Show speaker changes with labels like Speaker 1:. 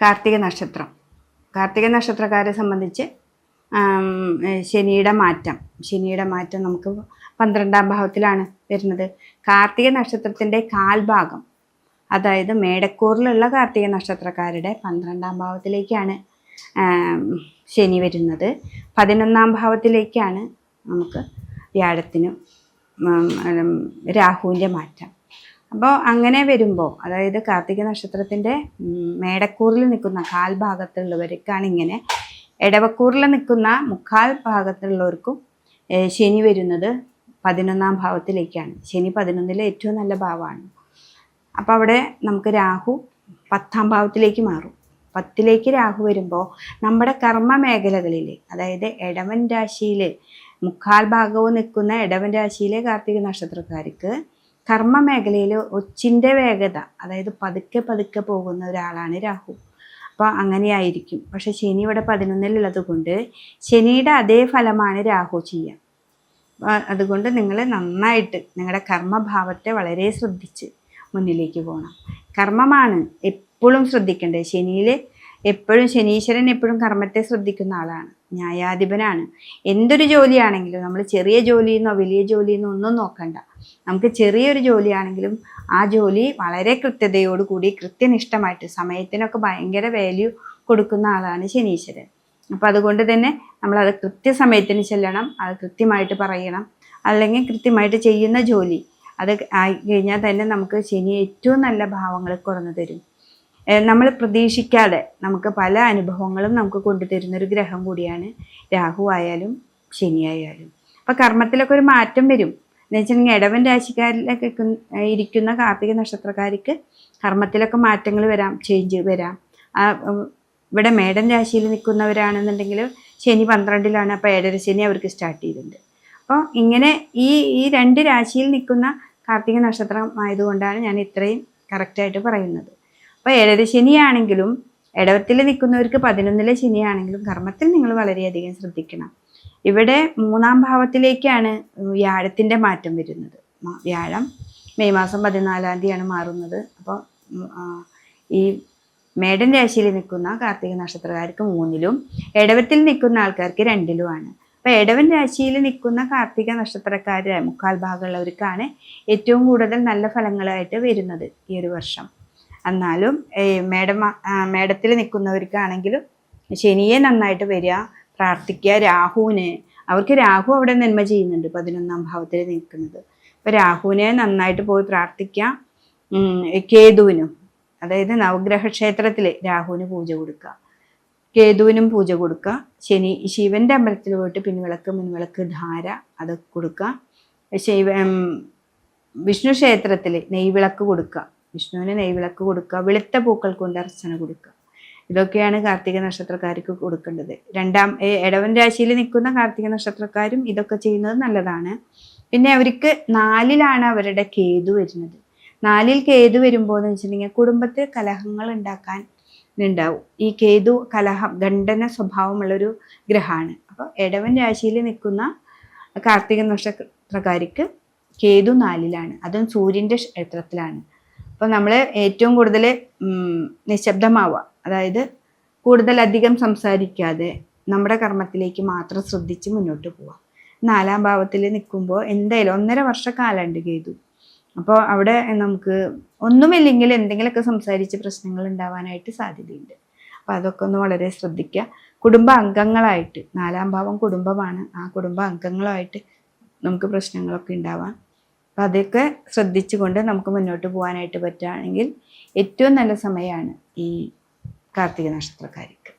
Speaker 1: കാർത്തിക നക്ഷത്രം. കാർത്തിക നക്ഷത്രക്കാരെ സംബന്ധിച്ച് ശനിയുടെ മാറ്റം. ശനിയുടെ മാറ്റം നമുക്ക് പന്ത്രണ്ടാം ഭാവത്തിലാണ് വരുന്നത്. കാർത്തിക നക്ഷത്രത്തിന്റെ കാൽഭാഗം അതായത് മേടക്കൂറിലുള്ള കാർത്തിക നക്ഷത്രക്കാരുടെ പന്ത്രണ്ടാം ഭാവത്തിലേക്കാണ് ശനി വരുന്നത്. പതിനൊന്നാം ഭാവത്തിലേക്കാണ് നമുക്ക് വ്യാഴത്തിനും രാഹുവിന്റെ മാറ്റം. അപ്പോൾ അങ്ങനെ വരുമ്പോൾ അതായത് കാർത്തിക നക്ഷത്രത്തിന്റെ മേടക്കൂറിൽ നിൽക്കുന്ന കാൽ ഭാഗത്തുള്ളവർക്കാണ് ഇങ്ങനെ ഇടവക്കൂറിൽ നിൽക്കുന്ന മുക്കാൽ ഭാഗത്തുള്ളവർക്കും ശനി വരുന്നത് പതിനൊന്നാം ഭാവത്തിലേക്കാണ്. ശനി പതിനൊന്നിലെ ഏറ്റവും നല്ല ഭാവമാണ്. അപ്പോൾ അവിടെ നമുക്ക് രാഹു പത്താം ഭാവത്തിലേക്ക് മാറും. പത്തിലേക്ക് രാഹു വരുമ്പോൾ നമ്മുടെ കർമ്മ മേഖലകളിൽ അതായത് ഇടവൻ രാശിയിൽ മുക്കാൽ ഭാഗവും നിൽക്കുന്ന ഇടവൻ രാശിയിലെ കാർത്തിക നക്ഷത്രക്കാർക്ക് കർമ്മ മേഖലയിൽ ഒച്ചിന്റെ വേഗത അതായത് പതുക്കെ പതുക്കെ പോകുന്ന ഒരാളാണ് രാഹു. അപ്പോൾ അങ്ങനെയായിരിക്കും. പക്ഷെ ശനി ഇവിടെ പതിനൊന്നിലുള്ളത് കൊണ്ട് ശനിയുടെ അതേ ഫലമാണ് രാഹു ചെയ്യുക. അതുകൊണ്ട് നിങ്ങൾ നന്നായിട്ട് നിങ്ങളുടെ കർമ്മഭാവത്തെ വളരെ ശ്രദ്ധിച്ച് മുന്നിലേക്ക് പോകണം. കർമ്മമാണ് എപ്പോഴും ശ്രദ്ധിക്കേണ്ടത്. ശനിയിൽ എപ്പോഴും ശനീശ്വരൻ എപ്പോഴും കർമ്മത്തെ ശ്രദ്ധിക്കുന്ന ആളാണ്. ന്യായാധിപനാണ്. എന്തൊരു ജോലിയാണെങ്കിലും നമ്മൾ ചെറിയ ജോലിയെന്നോ വലിയ ജോലിയെന്നോ ഒന്നും നോക്കണ്ട. നമുക്ക് ചെറിയൊരു ജോലിയാണെങ്കിലും ആ ജോലി വളരെ കൃത്യതയോടുകൂടി കൃത്യനിഷ്ഠമായിട്ട് സമയത്തിനൊക്കെ ഭയങ്കര വാല്യൂ കൊടുക്കുന്ന ആളാണ് ശനീശ്വരൻ. അപ്പോൾ അതുകൊണ്ട് തന്നെ നമ്മളത് കൃത്യസമയത്തിന് ചെല്ലണം അത് കൃത്യമായിട്ട് പറയണം അല്ലെങ്കിൽ കൃത്യമായിട്ട് ചെയ്യുന്ന ജോലി അത് ആയി കഴിഞ്ഞാൽ തന്നെ നമുക്ക് ശനി ഏറ്റവും നല്ല ഭാവങ്ങൾ കുറഞ്ഞു തരും. നമ്മൾ പ്രതീക്ഷിക്കാതെ നമുക്ക് പല അനുഭവങ്ങളും നമുക്ക് കൊണ്ടുതരുന്ന ഒരു ഗ്രഹം കൂടിയാണ് രാഹു ആയാലും ശനിയായാലും അപ്പോൾ കർമ്മത്തിലൊക്കെ ഒരു മാറ്റം വരും. എന്ന് വെച്ചിട്ടുണ്ടെങ്കിൽ ഇടവൻ രാശിക്കാരിലൊക്കെ ഇരിക്കുന്ന- കാർത്തിക നക്ഷത്രക്കാർക്ക് കർമ്മത്തിലൊക്കെ മാറ്റങ്ങൾ വരാം ചേഞ്ച് വരാം. ഇവിടെ മേടൻ രാശിയിൽ നിൽക്കുന്നവരാണെന്നുണ്ടെങ്കിൽ ശനി പന്ത്രണ്ടിലാണ് അപ്പോൾ ഏഴര ശനി അവർക്ക് സ്റ്റാർട്ട് ചെയ്തിട്ടുണ്ട്. അപ്പോൾ ഇങ്ങനെ ഈ ഈ രണ്ട് രാശിയിൽ നിൽക്കുന്ന കാർത്തിക നക്ഷത്രം ആയതുകൊണ്ടാണ് ഞാൻ ഇത്രയും കറക്റ്റായിട്ട് പറയുന്നത്. അപ്പോൾ ഏഴര ശനിയാണെങ്കിലും ഇടവത്തിൽ നിൽക്കുന്നവർക്ക് പതിനൊന്നിലെ ശനിയാണെങ്കിലും കർമ്മത്തിൽ നിങ്ങൾ വളരെയധികം ശ്രദ്ധിക്കണം. ഇവിടെ മൂന്നാം ഭാവത്തിലേക്കാണ് വ്യാഴത്തിന്റെ മാറ്റം വരുന്നത്. വ്യാഴം മെയ് മാസം പതിനാലാം തീയതിയാണ് മാറുന്നത്. അപ്പോൾ ഈ മേടൻ രാശിയിൽ നിൽക്കുന്ന കാർത്തിക നക്ഷത്രക്കാർക്ക് മൂന്നിലും ഇടവത്തിൽ നിൽക്കുന്ന ആൾക്കാർക്ക് രണ്ടിലുമാണ്. അപ്പോൾ ഇടവൻ രാശിയിൽ നിൽക്കുന്ന കാർത്തിക നക്ഷത്രക്കാർ മുക്കാൽ ഭാഗമുള്ളവർക്കാണ് ഏറ്റവും കൂടുതൽ നല്ല ഫലങ്ങളായിട്ട് വരുന്നത് ഈ ഒരു വർഷം. എന്നാലും മേടം മേടത്തിൽ നിൽക്കുന്നവർക്കാണെങ്കിലും ശനിയെ നന്നായിട്ട് വരിക പ്രാർത്ഥിക്കുക. രാഹുവിന് അവർക്ക് രാഹു അവിടെ നന്മ ചെയ്യുന്നുണ്ട് പതിനൊന്നാം ഭാവത്തിൽ നിൽക്കുന്നത്. അപ്പോൾ രാഹുവിനെ നന്നായിട്ട് പോയി പ്രാർത്ഥിക്കുക. കേതുവിനും അതായത് നവഗ്രഹ ക്ഷേത്രത്തിൽ രാഹുവിന് പൂജ കൊടുക്കുക. കേതുവിനും പൂജ കൊടുക്കുക. ശനി ശിവന്റെ അമ്പലത്തിൽ പോയിട്ട് പിൻവിളക്ക് മുൻവിളക്ക് ധാര അത് കൊടുക്കുക. ശിവ വിഷ്ണു ക്ഷേത്രത്തിൽ നെയ്വിളക്ക് കൊടുക്കുക. വിഷ്ണുവിന് നെയ്വിളക്ക് കൊടുക്കുക. വെളുത്ത പൂക്കൾ കൊണ്ട് അർച്ചന കൊടുക്കുക. ഇതൊക്കെയാണ് കാർത്തിക നക്ഷത്രക്കാർക്ക് കൊടുക്കേണ്ടത്. രണ്ടാം ഇടവൻ രാശിയിൽ നിൽക്കുന്ന കാർത്തിക നക്ഷത്രക്കാരും ഇതൊക്കെ ചെയ്യുന്നത് നല്ലതാണ്. പിന്നെ അവർക്ക് നാലിലാണ് അവരുടെ കേതു വരുന്നത്. നാലിൽ കേതു വരുമ്പോൾ എന്ന് വെച്ചിട്ടുണ്ടെങ്കിൽ കുടുംബത്തിൽ കലഹങ്ങൾ ഉണ്ടാക്കാൻ ഉണ്ടാവും. ഈ കേതു കലഹം ദണ്ഡന സ്വഭാവമുള്ളൊരു ഗ്രഹമാണ്. അപ്പോൾ ഇടവൻ രാശിയിൽ നിൽക്കുന്ന കാർത്തിക നക്ഷത്രക്കാർക്ക് കേതു നാലിലാണ്. അതും സൂര്യന്റെ ക്ഷേത്രത്തിലാണ്. അപ്പോൾ നമ്മൾ ഏറ്റവും കൂടുതൽ നിശബ്ദമാവുക. അതായത് കൂടുതലധികം സംസാരിക്കാതെ നമ്മുടെ കർമ്മത്തിലേക്ക് മാത്രം ശ്രദ്ധിച്ച് മുന്നോട്ട് പോവാം. നാലാം ഭാവത്തിൽ നിൽക്കുമ്പോൾ എന്തായാലും ഒന്നര വർഷക്കാലമുണ്ട് കേതു അപ്പോൾ അവിടെ നമുക്ക് ഒന്നുമില്ലെങ്കിൽ എന്തെങ്കിലുമൊക്കെ സംസാരിച്ച് പ്രശ്നങ്ങൾ ഉണ്ടാവാനായിട്ട് സാധ്യതയുണ്ട്. അപ്പോൾ അതൊക്കെ ഒന്ന് വളരെ ശ്രദ്ധിക്കുക കുടുംബ അംഗങ്ങളായിട്ട് നാലാം ഭാവം കുടുംബമാണ്. ആ കുടുംബ അംഗങ്ങളുമായിട്ട് നമുക്ക് പ്രശ്നങ്ങളൊക്കെ ഉണ്ടാവാം. അപ്പം അതൊക്കെ ശ്രദ്ധിച്ചുകൊണ്ട് നമുക്ക് മുന്നോട്ട് പോകാനായിട്ട് പറ്റുകയാണെങ്കിൽ ഏറ്റവും നല്ല സമയമാണ് ഈ കാർത്തിക നക്ഷത്രക്കാർക്ക്